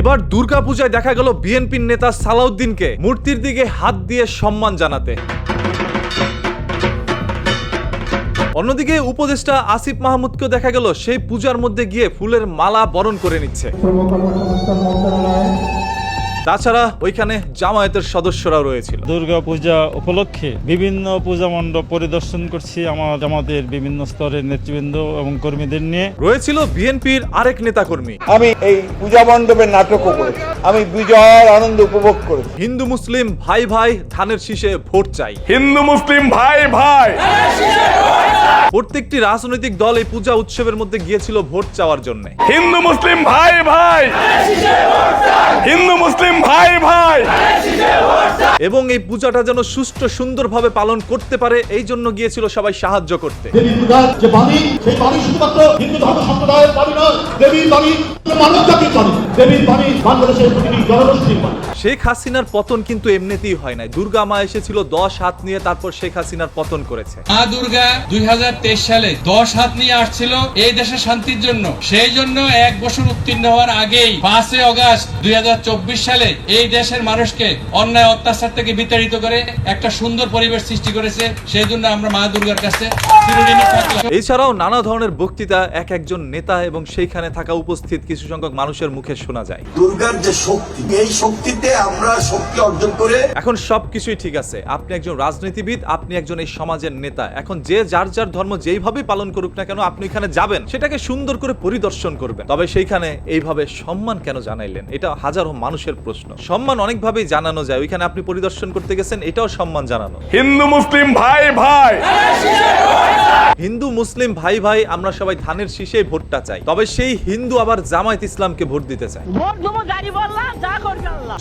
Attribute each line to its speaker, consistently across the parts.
Speaker 1: এবার দুর্গাপূজায় দেখা গেল বিএনপির নেতা সালাউদ্দিনকে মূর্তির দিকে হাত দিয়ে সম্মান জানাতে। অন্যদিকে উপদেষ্টা আসিফ মাহমুদকে দেখা গেল সেই পূজার মধ্যে গিয়ে ফুলের মালা বরণ করে নিচ্ছে। তাছাড়া ওইখানে জামায়াতের সদস্যরাও রয়েছিল।
Speaker 2: দুর্গা পূজা উপলক্ষে বিভিন্ন পূজা মণ্ডপ পরিদর্শন করছি আমার আমাদের বিভিন্ন স্তরের নেতৃবৃন্দ এবং কর্মীদের নিয়ে।
Speaker 1: রয়েছিল বিএনপির আরেক নেতাকর্মী।
Speaker 3: আমি এই পূজা মণ্ডপের নাটকও করেছি। আমি বিজয়ের আনন্দ উপভোগ করেছি।
Speaker 1: হিন্দু মুসলিম ভাই ভাই ধানের শীষে ভোট চাই।
Speaker 4: হিন্দু মুসলিম ভাই ভাই।
Speaker 1: প্রত্যেকটি রাজনৈতিক দল এই পূজা উৎসবের মধ্যে গিয়েছিল ভোট চাওয়ার জন্য।
Speaker 4: হিন্দু মুসলিম ভাই ভাই। হিন্দু মুসলিম ভাই ভাই।
Speaker 1: এবং এই পূজাটা যেন সুষ্ঠু সুন্দরভাবে পালন করতে পারে এই জন্য গিয়েছিল সবাই সাহায্য করতে।
Speaker 5: দেবী দুর্গার যে বাণী সেই বাণী শুধুমাত্র হিন্দু ধর্ম সম্প্রদায়ের বাণী নয় দেবীর বাণী মানব জাতির বাণী। দেবীর বাণী বাংলাদেশের প্রতিটি জনগোষ্ঠীর বাণী।
Speaker 1: শেখ হাসিনার পতন কিন্তু এমনিতেই হয় নাই। দুর্গা মা এসেছিল দশ হাত নিয়ে তারপর শেখ হাসিনার পতন করেছে।
Speaker 6: মা দুর্গা দুই হাজার তেইশ সালে দশ হাত নিয়ে আসছিল এই দেশের শান্তির জন্য। সেই জন্য এক বছর উত্তীর্ণ হওয়ার আগেই পাঁচই অগাস্ট দুই হাজার চব্বিশ সালে এই দেশের মানুষকে অন্যায় অত্যাচার থেকে বিতাড়িত করে একটা সুন্দর পরিবেশ সৃষ্টি করেছে, সেই জন্য আমরা মা দুর্গার কাছে
Speaker 1: এছাড়াও নানা ধরনের বক্তৃতা এক একজন নেতা এবং সেইখানে থাকা উপস্থিত কিছু সংখ্যক মানুষের মুখে শোনা যায়।
Speaker 7: দুর্গার যে শক্তি এই শক্তিতে আমরা শক্তি অর্জন করে
Speaker 1: এখন সবকিছুই ঠিক আছে। আপনি একজন রাজনীতিবিদ আপনি একজন এই সমাজের নেতা। এখন যে যার যার ধর্ম যেইভাবে পালন করুক না কেন আপনি এখানে যাবেন। সেটাকে সুন্দর করে পরিদর্শন করবেন। তবে সেইখানে এইভাবে সম্মান কেন জানাইলেন? এটা হাজারো মানুষের প্রশ্ন। সম্মান অনেকভাবেই জানানো যায়। ওইখানে আপনি পরিদর্শন করতে গেছেন এটাও সম্মান জানানো।
Speaker 4: হিন্দু মুসলিম ভাই ভাই
Speaker 1: হিন্দু মুসলিম ভাই ভাই আমরা সবাই ধানের শীষে ভোটটা চাই। তবে সেই হিন্দু আবার জামায়াত ইসলামকে ভোট দিতে চায়।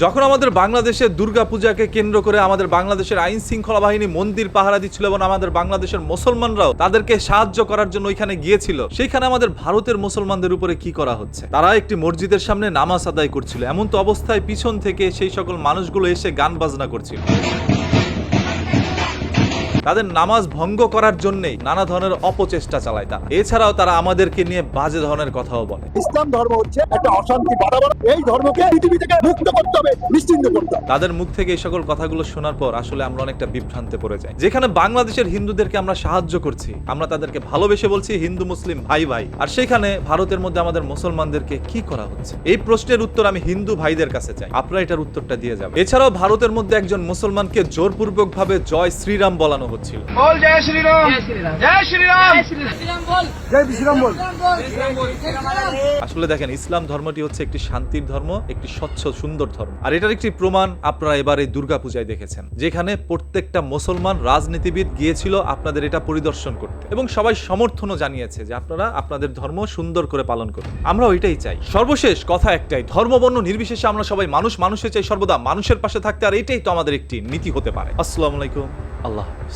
Speaker 1: যখন আমাদের বাংলাদেশের দুর্গাপূজাকে কেন্দ্র করে আমাদের বাংলাদেশের আইন শৃঙ্খলা বাহিনী মন্দির পাহারা দিচ্ছিল এবং আমাদের বাংলাদেশের মুসলমানরাও তাদেরকে সাহায্য করার জন্য ওইখানে গিয়েছিল সেইখানে আমাদের ভারতের মুসলমানদের উপরে কি করা হচ্ছে? তারা একটি মসজিদের সামনে নামাজ আদায় করছিল এমন তো অবস্থায় পিছন থেকে সেই সকল মানুষগুলো এসে গান বাজনা করছিল। তাদের নামাজ ভঙ্গ করার জন্যই নানা ধরনের অপচেষ্টা চালায় তারা। এছাড়াও তারা আমাদেরকে নিয়ে বাজে ধরনের কথাও বলে।
Speaker 5: ইসলাম ধর্ম হচ্ছে একটা অশান্তি বাড়াবার এই ধর্মকে পৃথিবী থেকে মুক্ত করতে হবে নিশ্চিন্ত করতে হবে।
Speaker 1: তাদের মুখ থেকে এই সকল কথাগুলো শোনার পর আসলে আমরা অনেকটা বিভ্রান্তে পড়ে যাই। যেখানে বাংলাদেশের হিন্দুদেরকে আমরা সাহায্য করছি আমরা তাদেরকে ভালোবেসে বলছি হিন্দু মুসলিম ভাই ভাই। আর সেখানে ভারতের মধ্যে আমাদের মুসলমানদেরকে কি করা হচ্ছে? এই প্রশ্নের উত্তর আমি হিন্দু ভাইদের কাছে চাই। আপনারা এটার উত্তরটা দিয়ে যাবেন। এছাড়াও ভারতের মধ্যে একজন মুসলমানকে জোরপূর্বক ভাবে জয় শ্রীরাম বলানো হচ্ছিল। আসলে দেখেন ইসলাম ধর্মটি হচ্ছে একটি শান্তির ধর্ম একটি স্বচ্ছ সুন্দর ধর্ম। আর এটার একটি প্রমাণ আপনারা এবার এই দুর্গাপূজায় দেখেছেন যেখানে প্রত্যেকটা মুসলমান রাজনীতিবিদ গিয়েছিল আপনাদের এটা পরিদর্শন করতে। এবং সবাই সমর্থনও জানিয়েছে যে আপনারা আপনাদের ধর্ম সুন্দর করে পালন করুন। আমরা ওইটাই চাই। সর্বশেষ কথা একটাই ধর্ম বর্ণ নির্বিশেষে আমরা সবাই মানুষ মানুষের চাই সর্বদা মানুষের পাশে থাকতে আর এটাই তো আমাদের একটি নীতি হতে পারে। আসসালামু আলাইকুম। আল্লাহ হাফিজ।